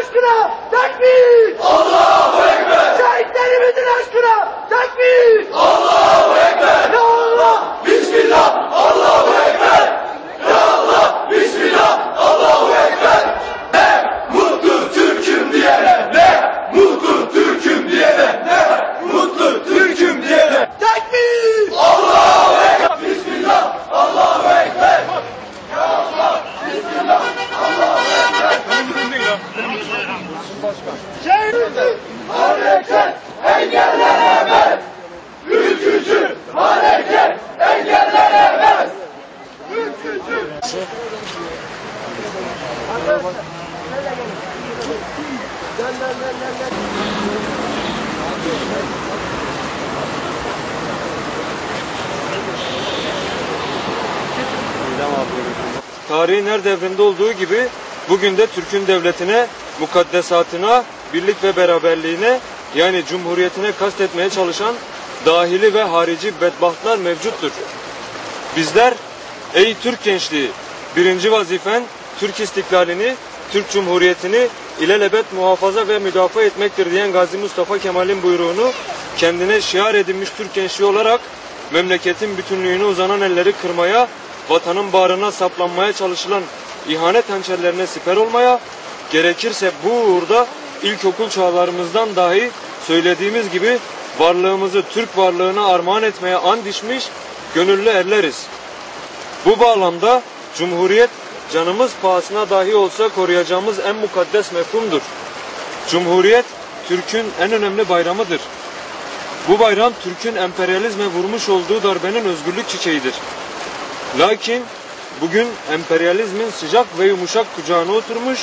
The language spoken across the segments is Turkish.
aşkına takbir! Allahu Ekber! Şehitlerimizin aşkına takbir! Tarihin her devrinde olduğu gibi bugün de Türk'ün devletine, mukaddesatına, birlik ve beraberliğine yani cumhuriyetine kastetmeye çalışan dahili ve harici bedbahtlar mevcuttur. Bizler ey Türk gençliği birinci vazifen Türk istiklalini, Türk Cumhuriyeti'ni ilelebet muhafaza ve müdafaa etmektir diyen Gazi Mustafa Kemal'in buyruğunu kendine şiar edinmiş Türk gençliği olarak memleketin bütünlüğünü uzanan elleri kırmaya, vatanın bağrına saplanmaya çalışılan ihanet hançerlerine siper olmaya, gerekirse bu uğurda ilkokul çağlarımızdan dahi söylediğimiz gibi varlığımızı Türk varlığına armağan etmeye and içmiş gönüllü erleriz. Bu bağlamda Cumhuriyet canımız pahasına dahi olsa koruyacağımız en mukaddes mefhumdur. Cumhuriyet Türk'ün en önemli bayramıdır. Bu bayram Türk'ün emperyalizme vurmuş olduğu darbenin özgürlük çiçeğidir. Lakin bugün emperyalizmin sıcak ve yumuşak kucağına oturmuş,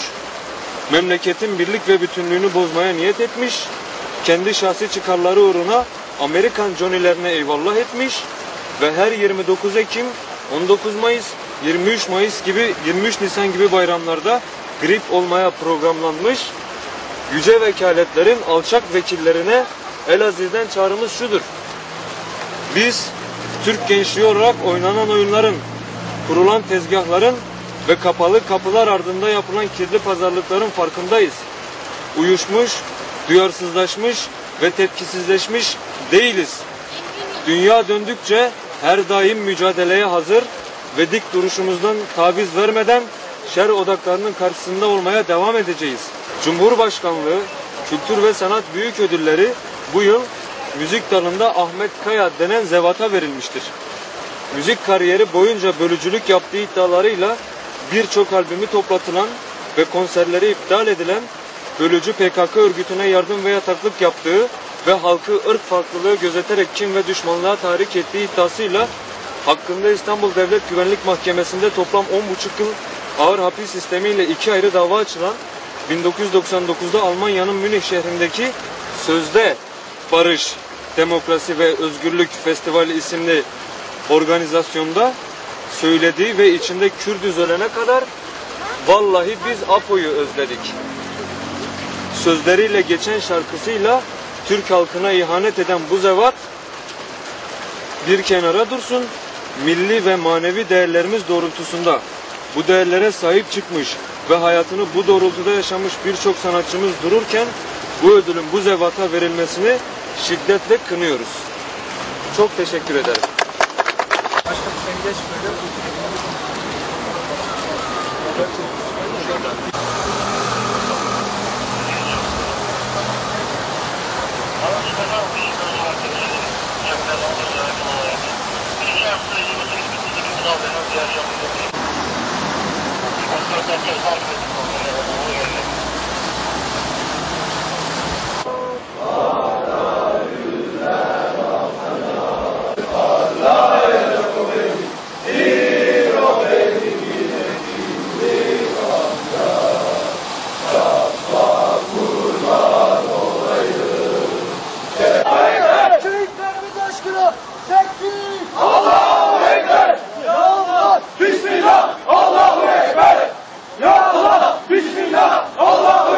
memleketin birlik ve bütünlüğünü bozmaya niyet etmiş, kendi şahsi çıkarları uğruna Amerikan Johnny'lerine eyvallah etmiş ve her 29 Ekim, 19 Mayıs, 23 Mayıs gibi 23 Nisan gibi bayramlarda grip olmaya programlanmış yüce vekaletlerin alçak vekillerine Elazığ'dan çağrımız şudur. Biz Türk gençliği olarak oynanan oyunların, kurulan tezgahların ve kapalı kapılar ardında yapılan kirli pazarlıkların farkındayız. Uyuşmuş, duyarsızlaşmış ve tepkisizleşmiş değiliz. Dünya döndükçe her daim mücadeleye hazır ve dik duruşumuzdan taviz vermeden şer odaklarının karşısında olmaya devam edeceğiz. Cumhurbaşkanlığı Kültür ve Sanat Büyük Ödülleri bu yıl müzik dalında Ahmet Kaya denen zevata verilmiştir. Müzik kariyeri boyunca bölücülük yaptığı iddialarıyla birçok albümü toplatılan ve konserleri iptal edilen bölücü PKK örgütüne yardım ve yataklık yaptığı ve halkı ırk farklılığı gözeterek kin ve düşmanlığa tahrik ettiği iddiasıyla hakkında İstanbul Devlet Güvenlik Mahkemesi'nde toplam 10,5 yıl ağır hapis sistemiyle iki ayrı dava açılan 1999'da Almanya'nın Münih şehrindeki Sözde Barış, Demokrasi ve Özgürlük Festivali isimli organizasyonda söylediği ve içinde Kürdüz ölene kadar vallahi biz Apo'yu özledik. Sözleriyle geçen şarkısıyla Türk halkına ihanet eden bu zevat bir kenara dursun, milli ve manevi değerlerimiz doğrultusunda bu değerlere sahip çıkmış ve hayatını bu doğrultuda yaşamış birçok sanatçımız dururken bu ödülün bu zevata verilmesini şiddetle kınıyoruz. Çok teşekkür ederim.